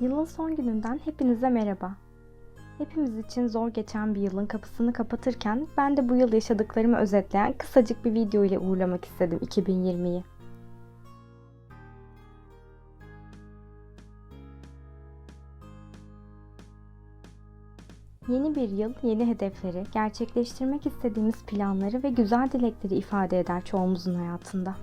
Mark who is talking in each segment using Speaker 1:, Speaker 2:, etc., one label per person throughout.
Speaker 1: Yılın son gününden hepinize merhaba. Hepimiz için zor geçen bir yılın kapısını kapatırken ben de bu yıl yaşadıklarımı özetleyen kısacık bir video ile uğurlamak istedim 2020'yi. Yeni bir yıl, yeni hedefleri, gerçekleştirmek istediğimiz planları ve güzel dilekleri ifade eder çoğumuzun hayatında.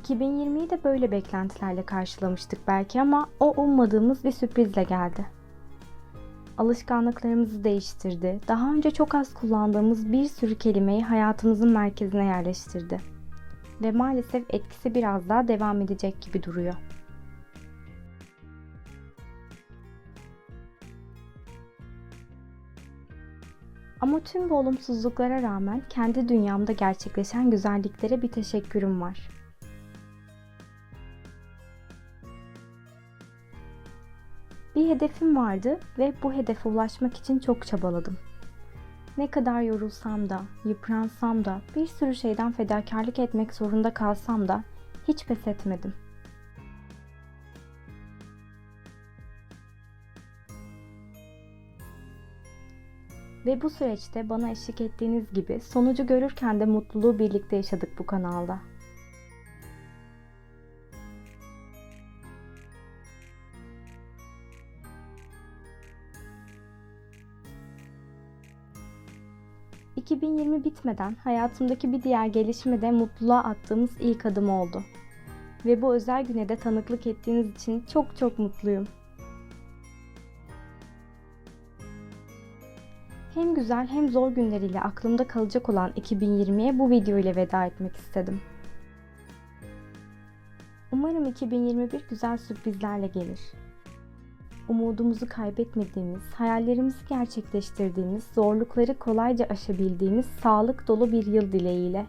Speaker 1: ...2020'yi de böyle beklentilerle karşılamıştık belki ama o ummadığımız bir sürprizle geldi. Alışkanlıklarımızı değiştirdi, daha önce çok az kullandığımız bir sürü kelimeyi hayatımızın merkezine yerleştirdi. Ve maalesef etkisi biraz daha devam edecek gibi duruyor. Ama tüm bu olumsuzluklara rağmen kendi dünyamda gerçekleşen güzelliklere bir teşekkürüm var. Bir hedefim vardı ve bu hedefe ulaşmak için çok çabaladım. Ne kadar yorulsam da, yıpransam da, bir sürü şeyden fedakarlık etmek zorunda kalsam da hiç pes etmedim. Ve bu süreçte bana eşlik ettiğiniz gibi sonucu görürken de mutluluğu birlikte yaşadık bu kanalda. ...2020 bitmeden hayatımdaki bir diğer gelişme de mutluluğa attığımız ilk adım oldu. Ve bu özel güne de tanıklık ettiğiniz için çok çok mutluyum. Hem güzel hem zor günleriyle aklımda kalacak olan 2020'ye bu video ile veda etmek istedim. Umarım 2021 güzel sürprizlerle gelir. Umudumuzu kaybetmediğimiz, hayallerimizi gerçekleştirdiğimiz, zorlukları kolayca aşabildiğimiz sağlık dolu bir yıl dileğiyle.